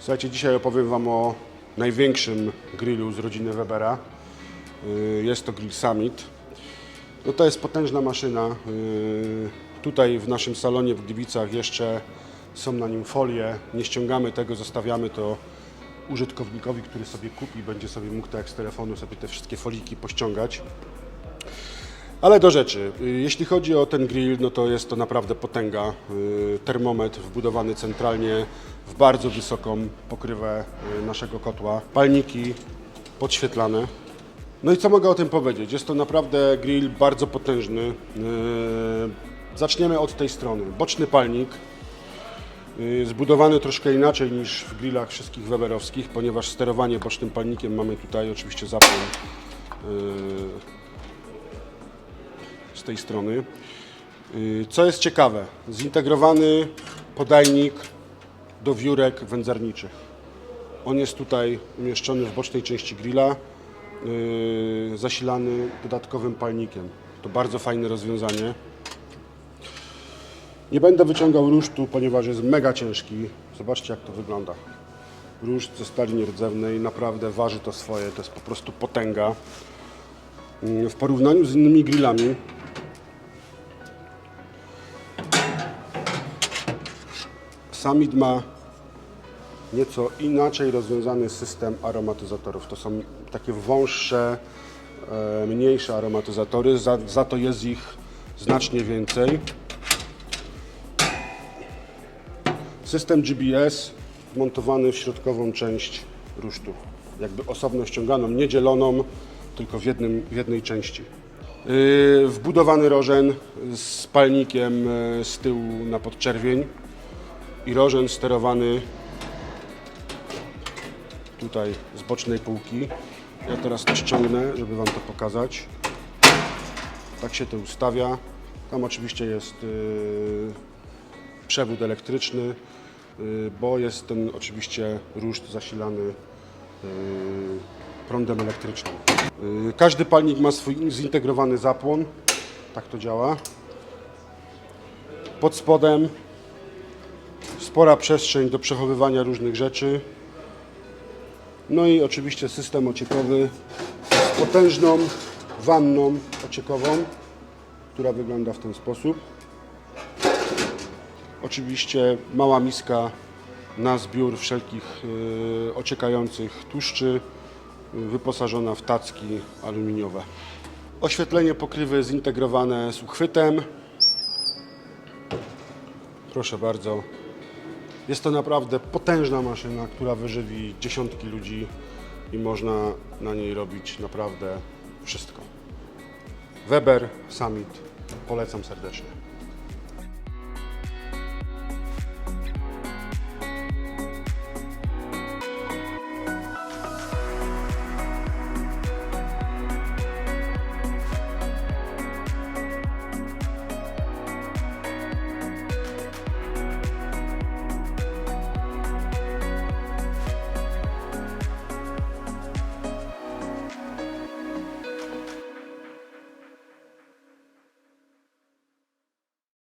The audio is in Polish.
Słuchajcie, dzisiaj opowiem Wam o największym grillu z rodziny Webera. Y, Jest to Grill Summit. No to jest potężna maszyna. Y, Tutaj w naszym salonie w Gliwicach jeszcze są na nim folie. Nie ściągamy tego, zostawiamy to użytkownikowi, który sobie kupi, będzie sobie mógł tak z telefonu sobie te wszystkie foliki pościągać. Ale do rzeczy. Y, Jeśli chodzi o ten grill, no to jest to naprawdę potęga. Y, Termometr wbudowany centralnie w bardzo wysoką pokrywę y, naszego kotła. Palniki podświetlane. No i co mogę o tym powiedzieć? Jest to naprawdę grill bardzo potężny. Zaczniemy od tej strony. Boczny palnik, zbudowany troszkę inaczej niż w grillach wszystkich weberowskich, ponieważ sterowanie bocznym palnikiem mamy tutaj oczywiście zapłon z tej strony. Y, Co jest ciekawe, zintegrowany podajnik do wiórek wędzarniczych. On jest tutaj umieszczony w bocznej części grilla, y, zasilany dodatkowym palnikiem. To bardzo fajne rozwiązanie. Nie będę wyciągał rusztu, ponieważ jest mega ciężki. Zobaczcie jak to wygląda. Ruszt ze stali nierdzewnej, naprawdę waży to swoje, to jest po prostu potęga. Y, W porównaniu z innymi grillami Summit ma nieco inaczej rozwiązany system aromatyzatorów. To są takie wąższe, e, mniejsze aromatyzatory, za, za to jest ich znacznie więcej. System GBS montowany w środkową część rusztu, jakby osobno ściąganą, nie dzieloną, tylko w, jednym, w jednej części. Yy, wbudowany rożen z palnikiem e, z tyłu na podczerwień i rożen sterowany tutaj z bocznej półki. Ja teraz to ściągnę, żeby Wam to pokazać. Tak się to ustawia. Tam oczywiście jest yy, przewód elektryczny, yy, bo jest ten oczywiście ruszt zasilany yy, prądem elektrycznym. Yy, Każdy palnik ma swój zintegrowany zapłon. Tak to działa. Pod spodem spora przestrzeń do przechowywania różnych rzeczy. No i oczywiście system ociekowy z potężną wanną ociekową, która wygląda w ten sposób. Oczywiście mała miska na zbiór wszelkich y, ociekających tłuszczy, wyposażona w tacki aluminiowe. Oświetlenie pokrywy zintegrowane z uchwytem. Proszę bardzo. Jest to naprawdę potężna maszyna, która wyżywi dziesiątki ludzi i można na niej robić naprawdę wszystko. Weber Summit polecam serdecznie.